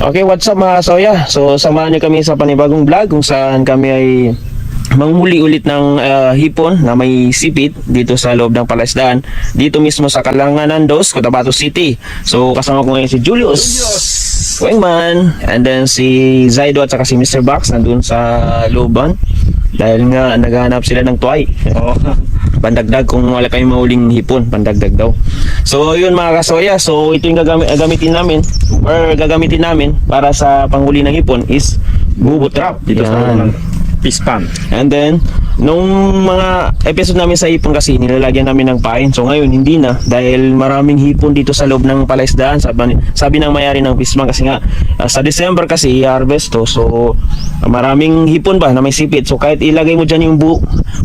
Okay, what's up mga kasoya? So, samahan niyo kami sa panibagong vlog kung saan kami ay manghuli ulit ng ah, hipon na may sipit dito sa loob ng palaisdaan. Dito mismo sa Kalanganan Dos, Cotabato City. So, kasama ko ngayon si Julius. Wingman. And then si Zaido at saka si Mr. Box nandun sa looban. Dahil nga naghahanap sila ng tuway. Oo. pandagdag kung wala kayong mahuling hipon, pandagdag daw. So, yun mga kasoya. So, ito yung gagami- gagamitin namin or gagamitin namin para sa panghuli ng hipon is bubo trap. Dito sa Pispan. And then, nung mga episode namin sa hipon kasi, nilalagyan namin ng pain. So ngayon, hindi na. Dahil maraming hipon dito sa loob ng palaisdaan. Sabi, sabi ng mayari ng Pisman kasi nga, ah, sa December kasi i-harvest to. So, ah, maraming hipon ba na may sipit. So kahit ilagay mo dyan yung bu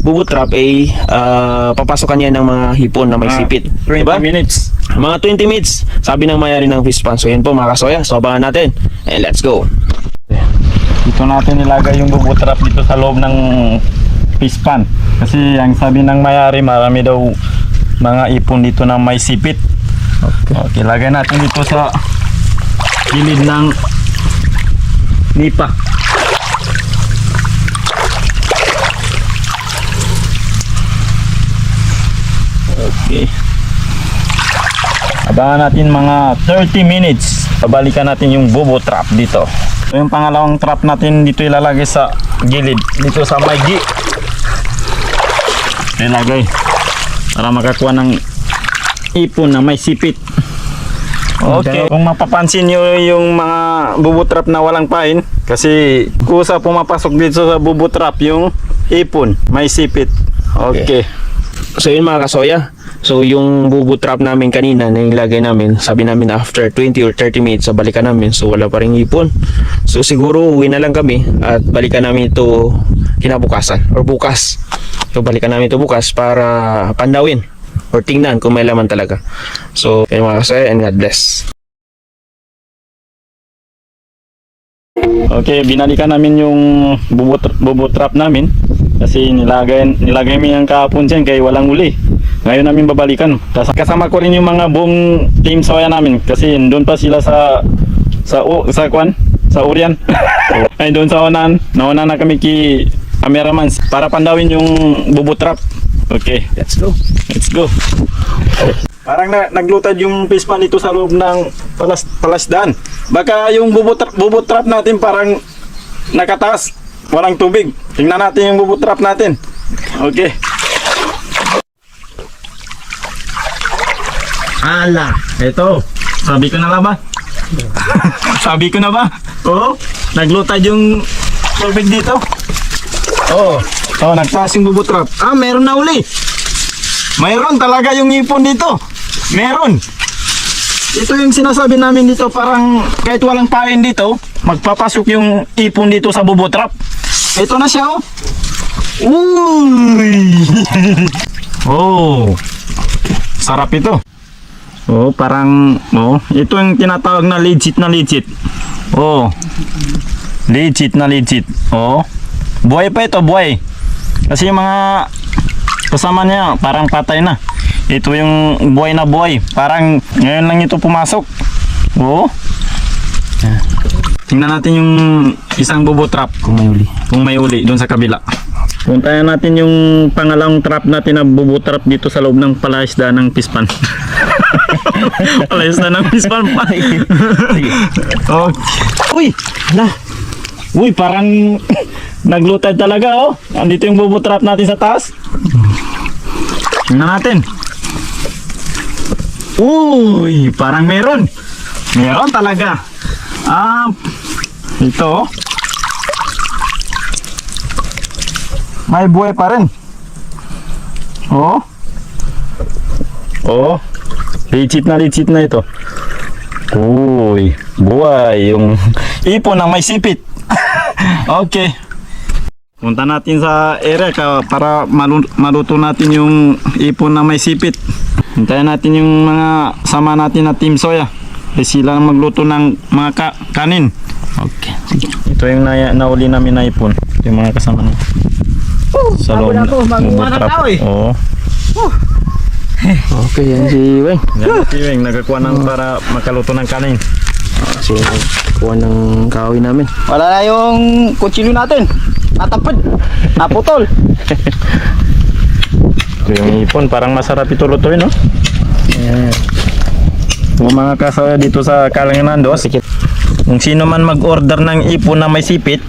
bubo trap, eh, ah, papasokan yan ng mga hipon na may Ah, sipit. 20 Diba? minutes. Mga 20 minutes, sabi ng mayari ng Pispan. So yan po mga kasoya. So abangan natin. And let's go. Dito natin nilagay yung bubutrap dito sa loob ng pispan. Kasi ang sabi ng mayari, marami daw mga ipon dito na may sipit. Okay. okay lagay natin dito sa gilid ng nipa. Okay. Abangan natin mga 30 minutes. Pabalikan natin yung bubo trap dito. So yung pangalawang trap natin dito ilalagay sa gilid. Dito sa may gi. Ilagay. Para makakuha ng ipon na may sipit. Okay. Kung mapapansin nyo yung mga bubo trap na walang pain, kasi kusa pumapasok dito sa bubo trap yung ipon, may sipit. Okay. So yun mga kasoya. So yung bubo trap namin kanina na ilagay namin, sabi namin after 20 or 30 minutes sa balikan namin, so wala pa rin ipon. So siguro uwi na lang kami at balikan namin ito kinabukasan or bukas. So balikan namin ito bukas para pandawin or tingnan kung may laman talaga. So yun mga kasoya and God bless. Okay, binalikan namin yung bubo, bubo trap namin kasi nilagay nilagay mo yung kahapon dyan kaya walang uli. Ngayon namin babalikan. Tas- Kasama ko rin yung mga buong team soya namin kasi doon pa sila sa sa o, sa kwan sa Urian. Ay doon sa unan, nauna na kami ki Ameramans para pandawin yung bubo trap. Okay, Let's go. let's go. Parang na, naglutad yung pispan dito sa loob ng palas, palasdan. Baka yung bubot, bubot trap natin parang nakataas. Walang tubig. Tingnan natin yung bubot trap natin. Okay. Ala, ito. Sabi ko na ba? Sabi ko na ba? Oo. Naglutad yung tubig dito. Oo. Oh, nagtaas yung bubot trap. Ah, meron na uli. Mayroon talaga yung ipon dito. Meron. Ito yung sinasabi namin dito parang kahit walang pain dito, magpapasok yung ipon dito sa bubo trap. Ito na siya oh. Uy! oh. Sarap ito. Oh, parang oh, ito yung tinatawag na legit na legit. Oh. Legit na legit. Oh. Buhay pa ito, buhay. Kasi yung mga kasama niya parang patay na. Ito yung buhay na buhay. Parang ngayon lang ito pumasok. Oo. Tingnan natin yung isang bubo trap Kung may uli. kung may uli doon sa kabila. Puntahan natin yung pangalawang trap natin na bubo trap dito sa loob ng palaisda ng pispan. palaisda ng pispan pa. Sige. okay. Uy! Hala! Uy, parang naglutad talaga oh. Andito yung bubo trap natin sa taas. Tingnan natin. Uy, parang meron. Meron talaga. Ah, ito. May buhay pa rin. Oh. Oh. Legit na legit na ito. Uy, buhay yung ipon na may sipit. okay. Punta natin sa area para malu- maluto natin yung ipon na may sipit. Hintayin natin yung mga sama natin na Team Soya. Eh sila ang magluto ng mga ka- kanin. Okay, sige. Ito yung na nauli namin na ipon. Ito yung mga kasama natin. Sa loob na. Bumutrap. Oo. Okay, yan si Weng. Yan si Weng, nagkakuha ng para makaluto ng kanin. Kasi kuha ng kahoy namin. Wala na yung kutsilyo natin. Natapad. Naputol. Ito yung ipon, parang masarap ito lutuin, no? Ayan. Kung mga kasaya dito sa Kalanganandos, kung sino man mag-order ng ipon na may sipit,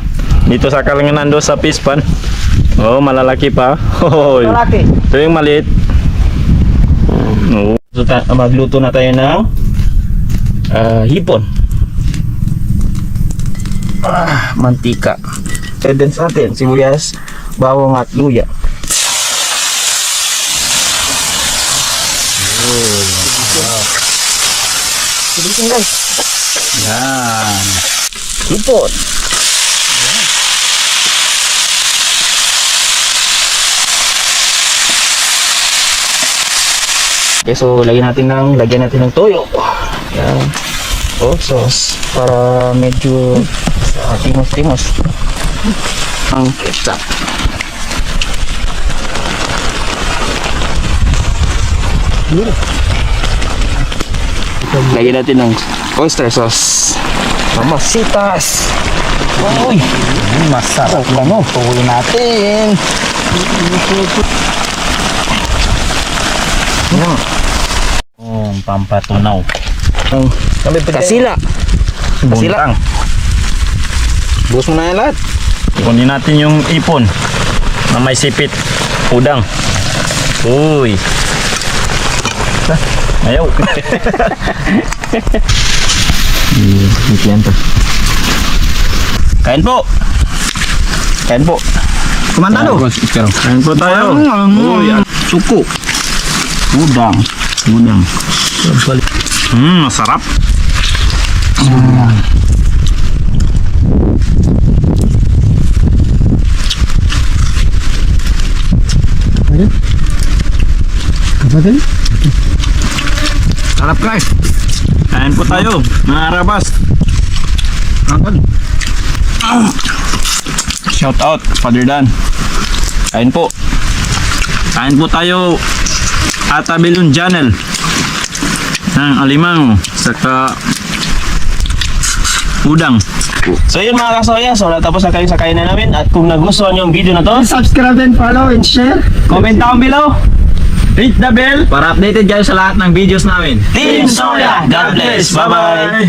dito sa Kalanganandos sa Pispan, oh, malalaki pa. Hoy. Malaki. Ito yung maliit. Oh. So, magluto na tayo ng ah, hipon. Ah, mantika. Then sa atin, sibuyas, bawang at luya. Bilisan guys. Yan. Hipon. Okay, so lagyan natin ng lagyan natin ng toyo. Yan. Oh, sauce para medyo timos-timos. Ang ketchup. Lagyan natin ng oyster sauce. Mamasitas. Uy, Masarap lang, no? Tuloy natin. Oh, pampatunaw. ang kasila. Kasila. Buntang. Buhos mo na yan lahat. Kunin natin yung ipon na may sipit. Udang. Uy. Ayaw. Yan to. Kain po. Kain po. Kumandado. Kain po tayo. Uy, at suko. Udang. Udang. Hmm, masarap. Sarap guys. Kain po tayo, mga rabas. Shout out, Father Dan. Kain po. Kain po tayo Atabilun Channel ng Alimang saka Udang. So yun mga kasoya, so natapos na kayo sa kainan namin at kung nagustuhan nyo ang video na to, Subscribe and follow and share. comment down below. Hit the bell para updated kayo sa lahat ng videos namin. Team Soya, God bless. Bye-bye.